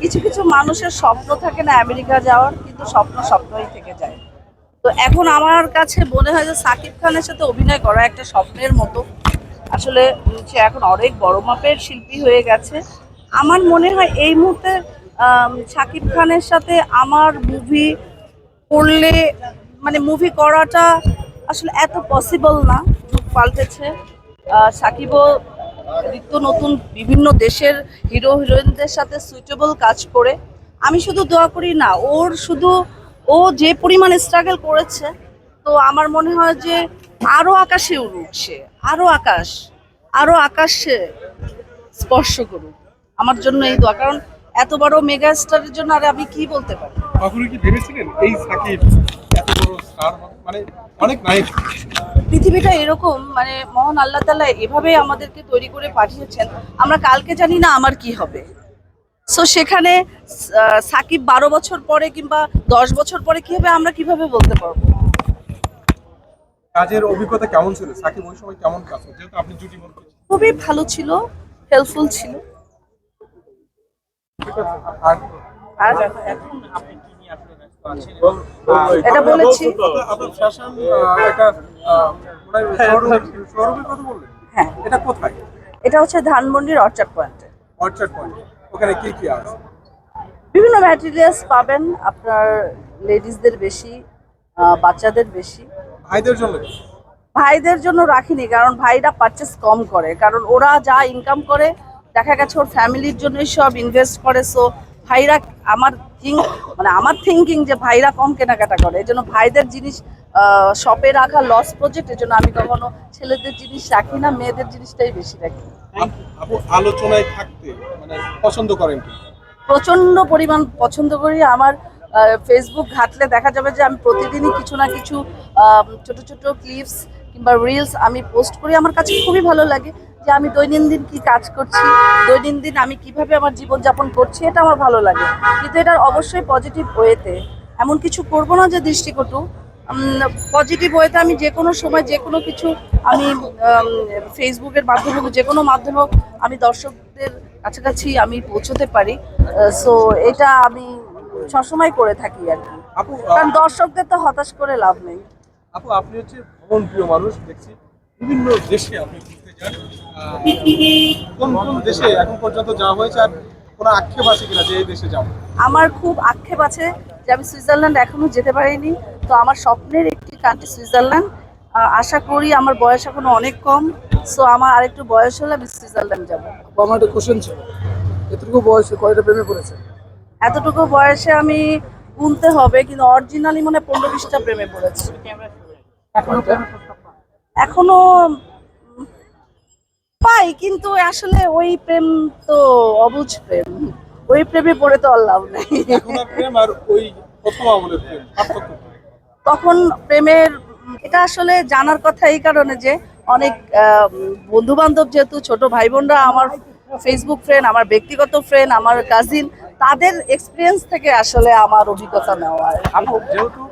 কিছু কিছু মানুষের স্বপ্ন থাকে না আমেরিকা যাওয়ার, কিন্তু স্বপ্ন স্বপ্নই থেকে যায়। তো এখন আমার কাছে মনে হয় যে সাকিব খানের সাথে অভিনয় করা একটা স্বপ্নের মতো। আসলে সে এখন অনেক বড় মাপের শিল্পী হয়ে গেছে। আমার মনে হয় এই মুহূর্তে সাকিব খানের সাথে আমার মুভি করলে মানে মুভি করাটা আসলে এত পসিবল না পাল্টেছে। সাকিবও নিত্য নতুন বিভিন্ন দেশের হিরো হিরোইনদের সাথে সুইটেবল কাজ করে। আমি শুধু দোয়া করি না, ওর শুধু, ও যে পরিমাণ স্ট্রাগল করেছে, তো আমার মনে হয় যে আরও আকাশে উঠছে আরও আকাশ, আরও আকাশে স্পর্শ করুক। আমার জন্য এই দোয়া, কারণ এত বড় মেগা স্টারের জন্য আর আমি কি বলতে পারি? কখনো কি ভেবেছিলেন এই সাকিব এত বড় স্টার মানে অনেক নায়ক। পৃথিবীটা এরকম মানে মহান আল্লাহ তালা এভাবে আমাদেরকে তৈরি করে পাঠিয়েছেন আমরা কালকে জানি না আমার কি হবে। সো সেখানে সাকিব বারো বছর পরে কিংবা দশ বছর পরে কি হবে আমরা কীভাবে বলতে পারব? কাজের অভিজ্ঞতা কেমন ছিল? সাকিব ওই সময় কেমন কাজ? যেহেতু আপনি জুটি খুবই ভালো ছিল হেল্পফুল ছিল। আর আর এটা বলেছি আপনার ফ্যাশন শোরুমের কথা বললেন? হ্যাঁ। এটা কোথায়? এটা হচ্ছে ধানমন্ডির অর্চার্ড পয়েন্টে অর্চার্ড পয়েন্ট ওখানে কি কি আছে? বিভিন্ন ম্যাটেরিয়ালস পাবেন আপনার লেডিসদের বেশি বাচ্চাদের বেশি। ভাইদের জন্য ভাইদের জন্য রাখিনি কারণ ভাইরা পারচেস কম করে। কারণ ওরা যা ইনকাম করে দেখা গেছে ওর ফ্যামিলির জন্যই সব ইনভেস্ট করে। সো ভাইরা আমার মানে আমার থিঙ্কিং যে ভাইরা কম কেনাকাটা করে এই জন্য ভাইদের জিনিস শপে রাখা লস প্রজেক্ট এর জন্য আমি কখনো ছেলেদের জিনিস রাখি না মেয়েদের জিনিসটাই বেশি রাখি। আপু আলোচনায় থাকতে মানে পছন্দ করেন কি? প্রচণ্ড পরিমাণ পছন্দ করি। আমার ফেসবুক ঘাটলে দেখা যাবে যে আমি প্রতিদিনই কিছু না কিছু ছোট ছোট ক্লিপস কিংবা রিলস আমি পোস্ট করি। আমার কাছে খুবই ভালো লাগে। যে আমি দৈনন্দিন কি কাজ করছি দৈনন্দিন আমি কীভাবে আমার জীবনযাপন করছি এটা আমার ভালো লাগে। কিন্তু এটার অবশ্যই পজিটিভ ওয়েতে এমন কিছু করব না যে দৃষ্টিকটু। পজিটিভ ওয়েতে আমি যে কোনো সময় যে কোনো কিছু আমি ফেসবুকের মাধ্যমে হোক, যে কোনো মাধ্যমে হোক, আমি দর্শকদের কাছাকাছি আমি পৌঁছতে পারি। সো এটা আমি সবসময় করে থাকি আর কি। কারণ দর্শকদের তো হতাশ করে লাভ নেই। আপু আপনি হচ্ছে ভ্রমণ প্রিয় মানুষ দেখছি বিভিন্ন দেশে আপনি কোন কোন দেশে এখন পর্যন্ত যাওয়া হয়েছে আর কোনো আক্ষেপ আছে কিনা যে এই দেশে যাব আমার খুব আক্ষেপ আছে যে আমি সুইজারল্যান্ড এখনও যেতে পারিনি। তো আমার স্বপ্নের একটি কান্ট্রি সুইজারল্যান্ড। আশা করি আমার বয়স এখনও অনেক কম। সো আমার আরেকটু বয়স হলে আমি সুইজারল্যান্ড যাব। আমার একটা কোশ্চেন ছিল। এতটুকু বয়সে কয়টা প্রেমে পড়েছে? এতটুকু বয়সে আমি গুনতে হবে কিন্তু অরিজিনালি মনে হয় পনেরো বিশটা প্রেমে পড়েছে। এখনও পাই কিন্তু আসলে ওই প্রেম তো অবুঝ প্রেম। ওই প্রেমে পড়ে তো আর লাভ নেই? তখন প্রেমের এটা আসলে জানার কথা এই কারণে যে অনেক বন্ধু বান্ধব যেহেতু ছোট ভাই বোনরা আমার ফেসবুক ফ্রেন্ড আমার ব্যক্তিগত ফ্রেন্ড আমার কাজিন তাদের এক্সপিরিয়েন্স থেকে আসলে আমার অভিজ্ঞতা নেওয়া। যেহেতু